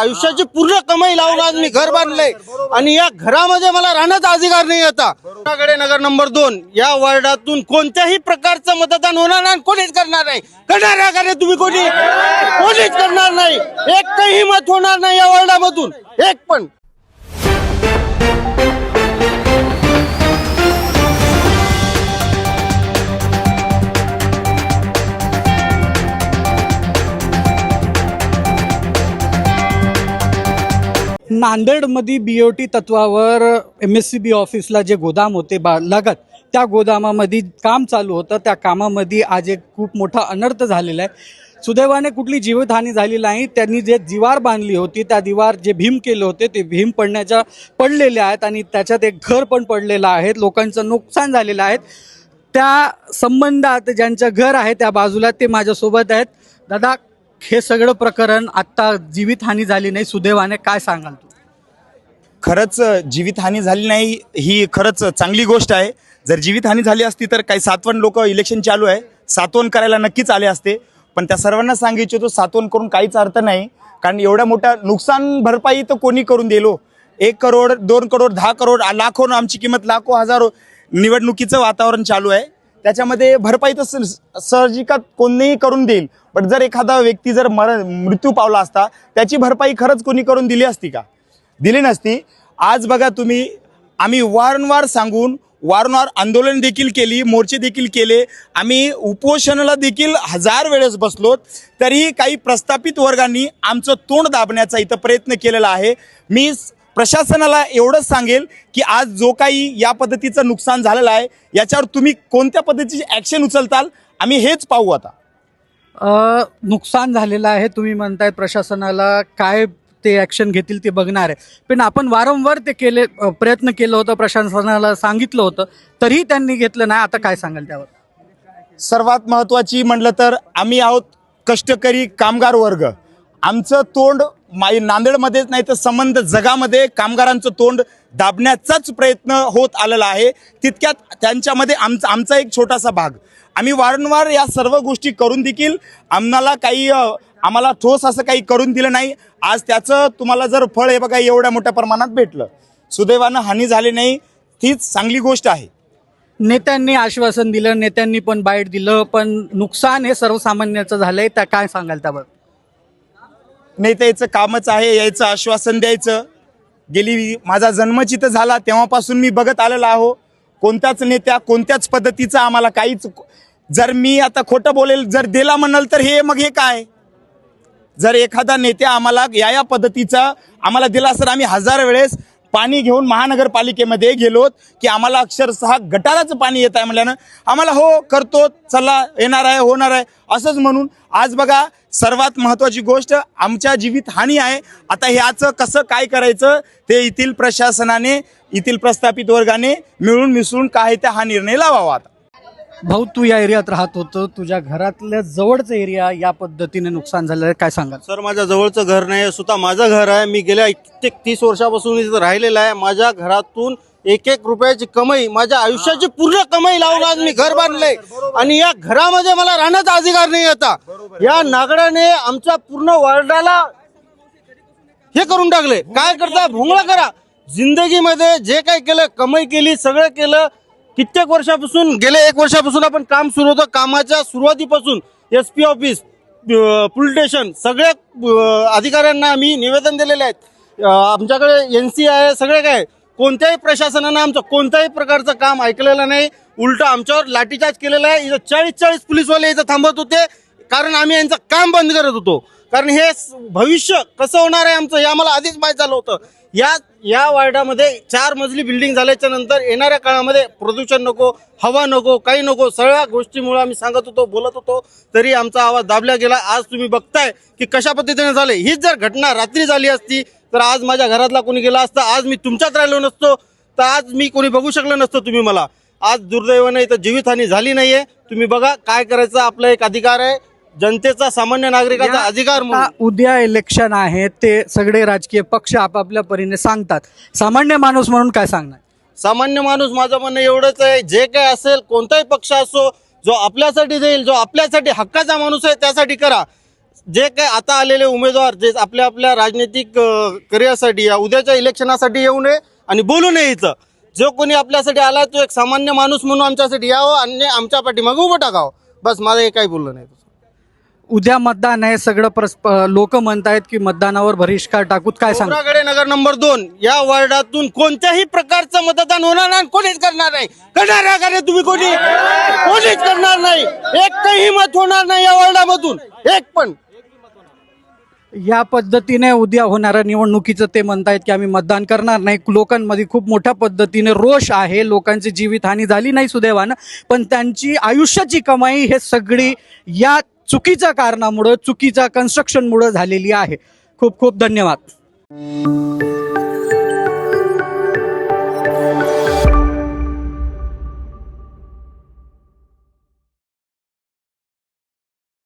आयुष्याची पूर्ण कमाई लावून आज मी घर बांधलंय. आणि या घरामध्ये मला राहण्याचा अधिकार नाही आता. कोणाकडे नगर नंबर दोन या वॉर्डातून कोणत्याही प्रकारचं मतदान होणार नाही कोणीच करणार नाही. करणार का नाही तुम्ही कोणी? कोणीच करणार नाही. एकही मत होणार नाही या वॉर्डामधून. एक पण. नांदेडमध्ये बी ओ टी तत्वावर एम एस सी बी ऑफिसला जे गोदाम होते बा लगत त्या गोदामामध्ये काम चालू होतं. त्या कामामध्ये आज एक खूप मोठा अनर्थ झालेला आहे. सुदैवाने कुठली जीवितहानी झाली नाही. त्यांनी जे दिवार बांधली होती त्या दिवार जे भीम केले होते ते भीम पडण्याच्या पडलेले आहेत आणि त्याच्यात एक घर पण पडलेलं आहे. लोकांचं नुकसान झालेलं आहे. त्या संबंधात ज्यांचं घर आहे त्या बाजूला ते माझ्यासोबत आहेत. दादा हे सगळं प्रकरण आत्ता जीवितहानी झाली नाही. सुदैवाने काय सांगाल तू? खरंच जीवितहानी झाली नाही ही खरंच चांगली गोष्ट आहे. जर जीवितहानी झाली असती तर काही सातवण लोक इलेक्शन चालू आहे. सातवण करायला नक्कीच आले असते. पण त्या सर्वांना सांगू इच्छितो सातवण करून काहीच अर्थ नाही. कारण एवढ्या मोठा नुकसान भरपाई तर कोणी करून दिलो? एक करोड दोन करोड दहा करोड लाखो आमची किंमत लाखो हजारो निवडणुकीचं वातावरण चालू आहे. त्याच्यामध्ये भरपाई तर स- सहजिकात कोणीही करून देईल. पण जर एखादा व्यक्ती जर मर मृत्यू पावला असता त्याची भरपाई खरंच कोणी करून दिली असती का? दिली नसती. आज बघा तुम्ही आम्ही वारंवार सांगून वारंवार आंदोलन देखील केली मोर्चे देखील केले. आम्ही उपोषणाला देखील हजार वेळेस बसलो तरीही काही प्रस्थापित वर्गांनी आमचं तोंड दाबण्याचा इथं प्रयत्न केलेला आहे. मी प्रशासनाला एवढंच सांगेल की आज जो काही या पद्धतीचं नुकसान झालेलं आहे याच्यावर तुम्ही कोणत्या पद्धतीची ॲक्शन उचलताल? आम्ही हेच पाहू आता. नुकसान झालेलं आहे तुम्ही म्हणताय प्रशासनाला. काय ते ॲक्शन घेतील ते बघणार आहे. पण आपण वारंवार ते केले प्रयत्न केलं होतं प्रशासनाला सांगितलं होतं तरीही त्यांनी घेतलं नाही. आता काय सांगाल त्यावर? सर्वात महत्त्वाची म्हटलं तर आम्ही आहोत कष्टकरी कामगार वर्ग. आमचं तोंड माई नांदेडमध्येच नाही तर संबंध जगामध्ये कामगारांचं तोंड दाबण्याचाच प्रयत्न होत आलेला आहे. तितक्यात त्यांच्यामध्ये आमचा आमचा एक छोटासा भाग. आम्ही वारंवार या सर्व गोष्टी करून देखील आम्हाला काही आम्हाला ठोस असं काही करून दिलं नाही. आज त्याचं तुम्हाला जर फळ हे बघा एवढ्या मोठ्या प्रमाणात भेटलं. सुदैवानं हानी झाली नाही. तीच चांगली गोष्ट आहे. नेत्यांनी आश्वासन दिलं नेत्यांनी पण बाईट दिलं पण नुकसान हे सर्वसामान्याचं झालंय त्या काय सांगाल त्यावर? नेत्याचं कामच आहे यायचं आश्वासन द्यायचं. गेली माझा जन्मच इथं झाला तेव्हापासून मी बघत आलेलो आहो. कोणत्याच नेत्या कोणत्याच पद्धतीचं आम्हाला काहीच जर मी आता खोटं बोलेल जर दिला म्हणाल तर हे मग हे काय? जर एखादा नेत्या आम्हाला या या पद्धतीचा आम्हाला दिला सर आम्ही हजार वेळेस पाणी घेऊन महानगरपालिकेमध्ये गेलो की आम्हाला अक्षरशः गटाराचं पाणी येत आहे म्हणल्यानं आम्हाला हो करतो चला येणार आहे होणार आहे असंच म्हणून. आज बघा सर्वात महत्त्वाची गोष्ट आमच्या जीवित हानी आहे. आता ह्याचं कसं काय करायचं ते येथील प्रशासनाने येथील प्रस्थापित वर्गाने मिळून मिसळून काय त्या हा निर्णय लावावा आता. भाऊ तू या एरियात राहत होतं. तुझ्या घरातल्या जवळचं एरिया या पद्धतीने नुकसान झालं आहे. काय सांगाल? सर माझ्या जवळचं घर नाही स्वतः माझं घर आहे. मी गेल्या कित्येक तीस वर्षापासून इथं राहिलेलं आहे. माझ्या घरातून एक एक रुपयाची कमाई माझ्या आयुष्याची पूर्ण कमाई लावून आज मी घर बांधलंय. आणि या घरामध्ये मला राहण्याचा अधिकार नाही आता. या नागडाने आमच्या पूर्ण वॉर्डाला हे करून टाकले काय करता? भोंगळा करा. जिंदगीमध्ये जे काही केलं कमाई केली सगळं केलं. कित्येक वर्षापासून गेले एक वर्षापासून आपण काम सुरू होतं. कामाच्या सुरुवातीपासून S P office police station सगळ्या अधिकाऱ्यांना आम्ही निवेदन दिलेले आहेत आमच्याकडे एन सी आहे सगळे काय कोणत्याही प्रशासनानं आमचं कोणत्याही प्रकारचं काम ऐकलेलं नाही. उलट आमच्यावर लाठीचार्ज केलेला आहे. इथं चाळीस चाळीस पोलीसवाले इथं थांबत होते. कारण आम्ही यांचं काम बंद करत होतो. कारण हे भविष्य कसं होणार आहे आमचं हे आम्हाला आधीच माहीत झालं होतं. या या वार्डामध्ये चार मजली बिल्डिंग झाल्याच्यानंतर येणाऱ्या काळामध्ये प्रदूषण नको हवा नको काही नको सगळ्या गोष्टीमुळे आम्ही सांगत होतो बोलत होतो तरी आमचा आवाज दाबला गेला. आज तुम्ही बघताय की कशा पद्धतीने झाले हीच जर घटना रात्री झाली असती तर आज माझ्या घरातला कोणी गेला असता आज मी तुमच्यात राहिलो नसतो तर आज मी कोणी बघू शकलो नसतो तुम्ही मला. आज दुर्दैवाने इथं जीवितहानी झाली नाही आहे तुम्ही बघा काय करायचं आपला एक अधिकार आहे. जनतेचा सामान्य नागरिकाचा अधिकार म्हणून. आता उद्या इलेक्शन आहे ते सगळे राजकीय पक्ष आपापल्या परीने सांगतात. सामान्य माणूस म्हणून काय सांगणार? सामान्य माणूस माझं म्हणणं एवढंच आहे जे काय असेल कोणताही पक्ष असो जो आपल्यासाठी देईल जो आपल्यासाठी हक्काचा माणूस आहे त्यासाठी करा. जे काय आता आलेले उमेदवार जे आपल्या आपल्या राजनैतिक करिअरसाठी या उद्याच्या इलेक्शनासाठी येऊ नये आणि बोलू नये इथं. जो कोणी आपल्यासाठी आला तो एक सामान्य माणूस म्हणून आमच्यासाठी यावं आणि आमच्या पाठीमागे उभं टाकावं. बस माझं हे काही बोललं नाही. उद्या मतदान आहे सगळं लोक म्हणतायत की मतदानावर बहिष्कार टाकूत. काय सांग नगर नंबर दोन या वॉर्डातून कोणत्याही प्रकारचं मतदान होणार नाही आणि कोणीच करणार नाही. करणार आहे का रे तुम्ही कोणी? कोणीच करणार नाही. एकही मत होणार नाही या वॉर्डामधून. एक पण. या पद्धतीने उद्या होणाऱ्या निवडणुकीचं ते म्हणतायत की आम्ही मतदान करणार नाही. लोकांमध्ये खूप मोठ्या पद्धतीने रोष आहे. लोकांची जीवितहानी झाली नाही सुदैवानं. पण त्यांची आयुष्याची कमाई हे सगळी या चुकीच्या कारणामुळं चुकीच्या कन्स्ट्रक्शनमुळं झालेली आहे. खूप खूप धन्यवाद.